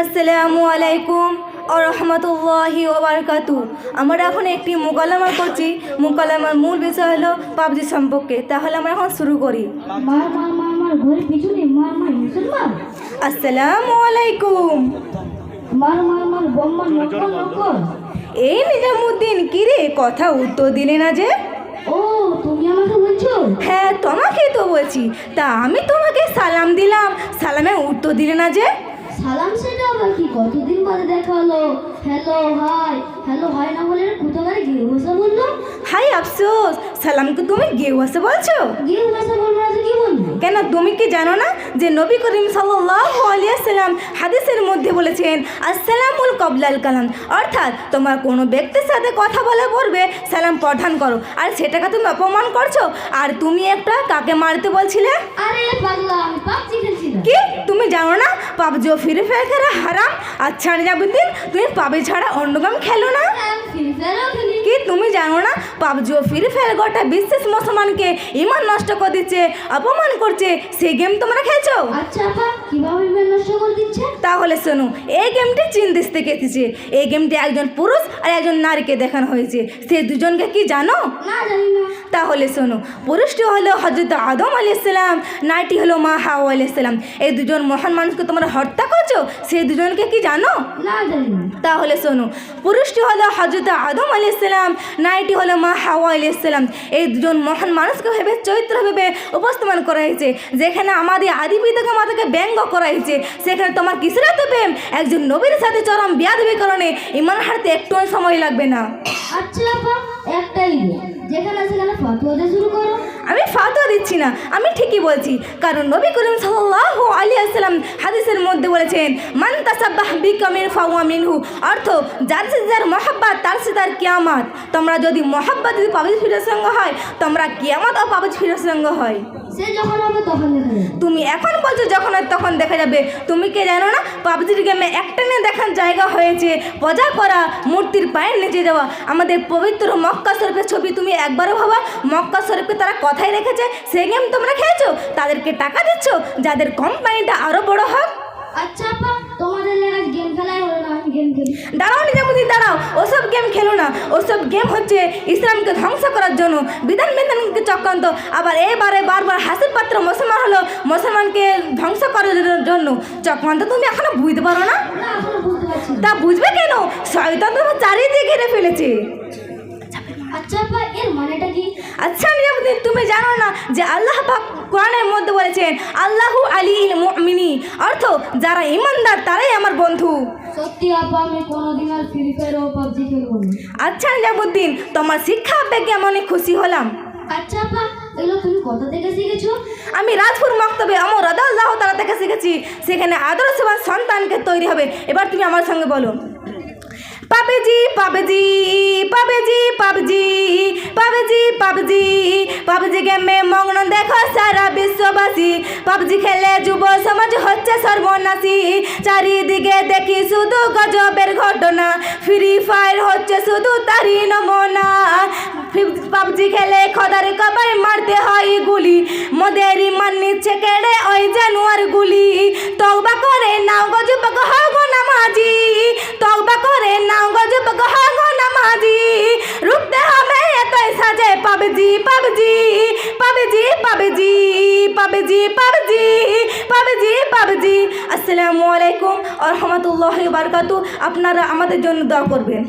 আসসালামু আলাইকুম ও রহমতুল্লাহি ওবারকাতু আমরা এখন একটি মোকালামা করছি। মোকালামার মূল বিষয় হলো পাবজি সম্পর্কে। তাহলে আমরা এখন শুরু করি। আসসালামু আলাইকুম। এই নিজামুদ্দিন কিরে কথা উত্তর দিলে না যে? ও তুমি আমাকে বলছো? হ্যাঁ তোমাকে তো বলছি। তা আমি তোমাকে সালাম দিলাম। সালামে উত্তর দিলে না যে? সালাম সেটা আবার কি? কতদিন পরে দেখা হলো? Hello hi. হ্যালো হাই না বলে কোথাকারে গিয়ে ভাষা বলল? হাই আফসোস। সালামকে তুমি গেউ আসে বলছো? গিয়ে ভাষা বলব না কি বলব কেন তুমি কি জানো না যে নবী করিম সাল্লাল্লাহু আলাইহি সাল্লাম হাদিসের মধ্যে বলেছেন আসসালামুল কবলাল কালাম। অর্থাৎ তোমার কোনো ব্যক্তির সাথে কথা বলে পড়বে সালাম প্রধান করো আর সেটাকে তুমি অপমান করছ আর তুমি একটা কাকে মারতে বলছিলে? আরে পাগলা আমি পাবজি খেলছিলাম কি? তুমি জানো না পাবজি ও ফ্রি ফায়ার খেলা হারাম আচ্ছা নিজামুদ্দিন তুমি পাবে ছাড়া অন্য গাম খেলো না? কি তুমি জানো না? পাবজি ও ফ্রি ফায়ার গোটা বিশেষ মুসলমানকে ইমান নষ্ট করে দিচ্ছে অপমান করছে সেই গেম তোমরা খেলছো? আচ্ছা আপা কীভাবে ইমেল নষ্ট করে দিচ্ছে? তাহলে শোনো এই গেমটি চীন দেশ থেকে এসেছে। এই গেমটি একজন পুরুষ আর একজন নারীকে দেখানো হয়েছে। সে দুজনকে কি জানো? না জানি না। তাহলে শোনো পুরুষটি হলো হজরত আদম আলি ইসলাম নারীটি হলো মা হাও আলি ইসলাম এই দুজন মহান মানুষকে তোমরা হত্যা করছ? সেই দুজনকে কি জানো? না জানি না। তাহলে শোনো পুরুষটি হলো হজরত আদম আলি ইসলাম নারীটি হলো মা হাওয়া আলি ইসলাম এই দুজন মহান মানুষকে ভেবে চরিত্র ভেবে উপস্থাপন করা হয়েছে। যেখানে আমাদের আদি পিতাকে মাতাকে ব্যঙ্গ করা হয়েছে। সেখানে তোমার কিসের এত প্রেম একজন নবীর সাথে চরম বিয়াদবি কারণে ইমান হারতে একটু সময় লাগবে না। আচ্ছা একটাই। যেখানে সেখানে ফটোয়া দিয়ে শুরু করো। আমি ফাতোয়া দিচ্ছি না আমি ঠিকই বলছি। কারণ নবী করিম সাল্লাল্লাহু আলাইহি আসসালাম হাদিসের মধ্যে বলেছেন মান তাসাব্বাহ বিকামিন ফাওয়া মিনহু। অর্থ যার সাথে যার মহাব্বাত তার সাথে তার কিয়ামত। তোমরা যদি মহাব্বাত যদি পাবিজ ফিরের সঙ্গে হয় তোমরা কিয়ামত ও পাবিজ ফিরের সঙ্গে হয়। সে যখন হবে তখন দেখা যাবে। তুমি এখন বলছো যখন হয় তখন দেখা যাবে। তুমি কে জানো না পাবজির গেমে একটা নিয়ে দেখার জায়গা হয়েছে। পূজা করা মূর্তির পায়ের নিচে যাওয়া। আমাদের পবিত্র মক্কা শরীফের ছবি তুমি একবারও ভাবা মক্কা শরীফকে তারা কথাই রেখেছে সেই গেম তোমরা খেয়েছো? তাদেরকে টাকা দিচ্ছ? যাদের কোম্পানিটা আরও বড় হোক। আচ্ছা আপা তোমাদের লেগে গেম খেলাই হলো না গেম খেলি। দাঁড়াও নিজামুদ্দিন দাঁড়াও। ওসব গেম খেলো না। ওসব গেম হচ্ছে ইসলামকে ধ্বংস করার জন্য। বিধান বিধানকে চক্রান্ত। আবার এবারে বারবার হাসির পাত্র মুসলমান হলো মুসলমানকে ধ্বংস করার জন্য। চক্রান্ত তুমি এখনও বুঝতে পারো না। তা বুঝবে কেন? শয়তান তোমার চারিদিকে ঘিরে ফেলেছে আচ্ছা আপা এর মানেটা কি আচ্ছা নিজামুদ্দিন তুমি জানো না যে আল্লাহ পাক কোরআনের মধ্যে বলেছেন আল্লাহু আলী মিনি অর্থ যারা ইমানদার তারাই আমার বন্ধু। সত্যি আপা আমি কোনোদিন আর ফ্রি ফায়ার ও পাবজি খেলব না আচ্ছা নিজামুদ্দিন তোমার শিক্ষা আবেগে আমি অনেক খুশি হলাম? আচ্ছা আপা এগুলো তুমি কোথা থেকে শিখেছো? আমি রাজপুর মক্তবে আমার রাদাল্লাহ তারা থেকে শিখেছি সেখানে আদর্শ আদর্শবান সন্তানকে তৈরি হবে। এবার তুমি আমার সঙ্গে বলো। পাবেজি পাবেজি পাবেজি পাবজি পাবেজি, পাবজি গেমে মগ্ন দেখো সারা বিশ্ববাসী। পাবজি খেলে যুব সমাজ হচ্ছে সর্বনাশী। চারিদিকে দেখি শুধু গজবের ঘটনা। ফ্রি ফায়ার হচ্ছে শুধু তারই নমুনা। পাবজি খেলে খদার কবাই মারতে হয় গুলি। মোদের ইমান নিচ্ছে কেড়ে ওই জানুয়ার গুলি PUBG PUBG PUBG PUBG PUBG. আসসালামু আলাইকুম রহমতুল্লাহ বারকাতু আপনারা আমাদের জন্য দোয়া করবেন।